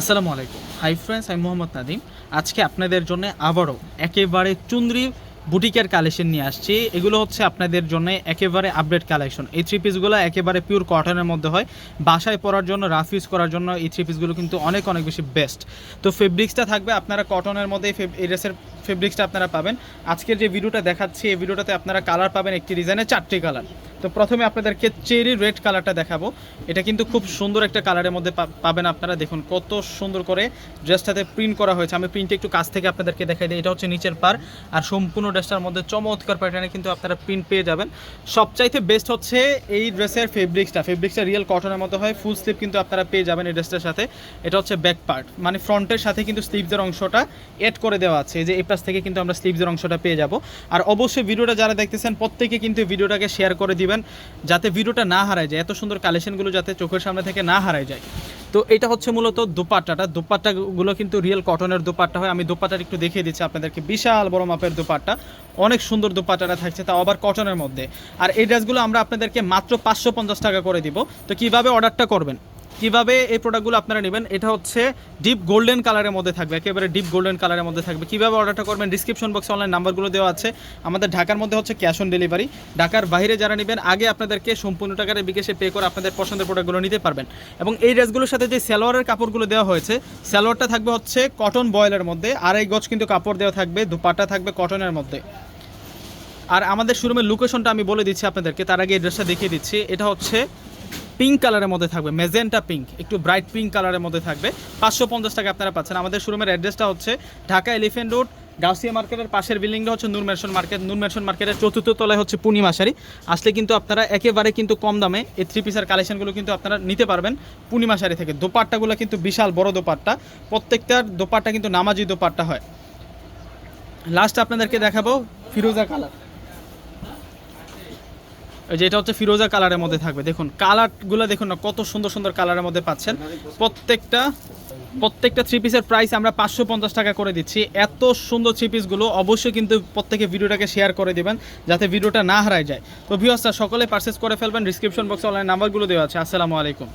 আসসালামু আলাইকুম। Hi friends আমি মোহাম্মদ নাদিম আজকে আপনাদের জন্য আবারও একেবারে চুন্দ্রি বুটিকের কালেকশন নিয়ে আসছি। এগুলো হচ্ছে আপনাদের জন্য একেবারে আপডেট কালেকশন এই থ্রি পিসগুলো একেবারে পিওর কটনের মধ্যে হয়। বাসায় পরার জন্য রাফ ইউজ করার জন্য এই থ্রি পিসগুলো কিন্তু অনেক অনেক বেশি বেস্ট তো ফেব্রিক্সটা থাকবে আপনারা কটনের মধ্যে এই ড্রেসের ফেব্রিক্সটা আপনারা পাবেন। আজকের যে ভিডিওটা দেখাচ্ছি, এই ভিডিওটাতে আপনারা কালার পাবেন একটি ডিজাইনের চারটি কালার তো প্রথমে আপনাদেরকে চেরি রেড কালারটা দেখাবো। এটা কিন্তু খুব সুন্দর একটা কালারের মধ্যে পাবেন আপনারা। দেখুন, কত সুন্দর করে ড্রেসটাতে প্রিন্ট করা হয়েছে। আমি প্রিন্টটা একটু কাছ থেকে আপনাদেরকে দেখাই দিই। এটা হচ্ছে নিচের পার আর সম্পূর্ণ ড্রেসটার মধ্যে চমৎকার প্যাটার্নে কিন্তু আপনারা প্রিন্ট পেয়ে যাবেন। সবচাইতে বেস্ট হচ্ছে এই ড্রেসের ফেব্রিক্সটা ফেব্রিক্সটা রিয়েল কটনের মতো হয়। ফুল স্লিপ কিন্তু আপনারা পেয়ে যাবেন এই ড্রেসটার সাথে। এটা হচ্ছে ব্যাক পার্ট মানে ফ্রন্টের সাথে কিন্তু স্লিভসের অংশটা এড করে দেওয়া আছে। যে এই পাশ থেকে কিন্তু আমরা স্লিভসের অংশটা পেয়ে যাব। আর অবশ্যই ভিডিওটা যারা দেখতেছেন, প্রত্যেকে কিন্তু ভিডিওটাকে শেয়ার করে দিবেন। যাতে ভিডিওটা না হারায় যায়, এত সুন্দর কালেকশনগুলো যাতে চোখের সামনে থেকে না হারায় যায়। তো এটা হচ্ছে মূলত দোপাট্টাটা। দোপাট্টাগুলো কিন্তু রিয়েল কটনের দোপাট্টা হয়। আমি দোপাট্টাটা একটু দেখিয়ে দিচ্ছি আপনাদেরকে। বিশাল বড় মাপের দোপাট্টা। অনেক সুন্দর দোপাট্টাটা থাকছে, তাও আবার কটনের মধ্যে। আর এই ড্রেসগুলো আমরা আপনাদেরকে মাত্র পাঁচশো পঞ্চাশ টাকা করে দিব। তো কীভাবে অর্ডারটা করবেন? কীভাবে এই প্রোডাক্টগুলো আপনারা নেবেন, এটা হচ্ছে ডিপ গোল্ডেন কালারের মধ্যে থাকবে, একেবারে ডিপ গোল্ডেন কালারের মধ্যে থাকবে। কীভাবে অর্ডারটা করবেন ডিসক্রিপশন বক্সে অনলাইন নাম্বারগুলো দেওয়া আছে। আমাদের ঢাকার মধ্যে হচ্ছে ক্যাশ অন ডেলিভারি ঢাকার বাইরে যারা নেবেন, আগে আপনাদেরকে সম্পূর্ণ টাকার বিকেশে পে করে আপনাদের পছন্দের প্রোডাক্টগুলো নিতে পারবেন। এবং এই ড্রেসগুলোর সাথে যে সালোয়ারের কাপড়গুলো দেওয়া হয়েছে, সালোয়ারটা থাকবে হচ্ছে কটন বয়েলের মধ্যে। আড়াই গজ কিন্তু কাপড় দেওয়া থাকবে দুপাট্টা থাকবে কটনের মধ্যে। আর আমাদের শোরুমের লোকেশনটা আমি বলে দিচ্ছি আপনাদেরকে, তার আগে এই ড্রেসটা দেখিয়ে দিচ্ছি। এটা হচ্ছে পিঙ্ক কালারের মধ্যে থাকবে মেজেন্টা পিঙ্ক একটু ব্রাইট পিঙ্ক কালারের মধ্যে থাকবে। পাঁচশো পঞ্চাশ টাকা আপনারা পাচ্ছেন। আমাদের শোরুমের অ্যাড্রেসটা হচ্ছে ঢাকা এলিফেন্ট রোড গাউসিয়া মার্কেটের পাশের বিল্ডিংটা হচ্ছে Noor mansion market Noor mansion মার্কেটের চতুর্থ তলায় হচ্ছে পূর্ণিমাশারি আসলে কিন্তু আপনারা একেবারে কিন্তু কম দামে এই থ্রি পিসের কালেকশনগুলো কিন্তু আপনারা নিতে পারবেন পূর্ণিমাশারি থেকে। দোপাট্টাগুলো কিন্তু বিশাল বড় দোপাট্টা। প্রত্যেকটার দোপাট্টা কিন্তু নামাজি দোপাট্টা হয়। লাস্ট আপনাদেরকে দেখাবো ফিরোজা কালার এই যে এটা হচ্ছে ফিরোজা কালারের মধ্যে থাকবে। দেখুন, কালারগুলো দেখুন না, কত সুন্দর সুন্দর কালারের মধ্যে পাচ্ছেন। প্রত্যেকটা প্রত্যেকটা থ্রি পিসের প্রাইস আমরা পাঁচশো পঞ্চাশ টাকা করে দিচ্ছি। এত সুন্দর থ্রি পিসগুলো অবশ্যই কিন্তু প্রত্যেকে ভিডিওটাকে শেয়ার করে দেবেন, যাতে ভিডিওটা না হারায় যায়। তো ভিওসটা সকলে পারচেস করে ফেলবেন ডিসক্রিপশন বক্সে অনলাইন নাম্বারগুলো দেওয়া আছে। আসসালামু আলাইকুম।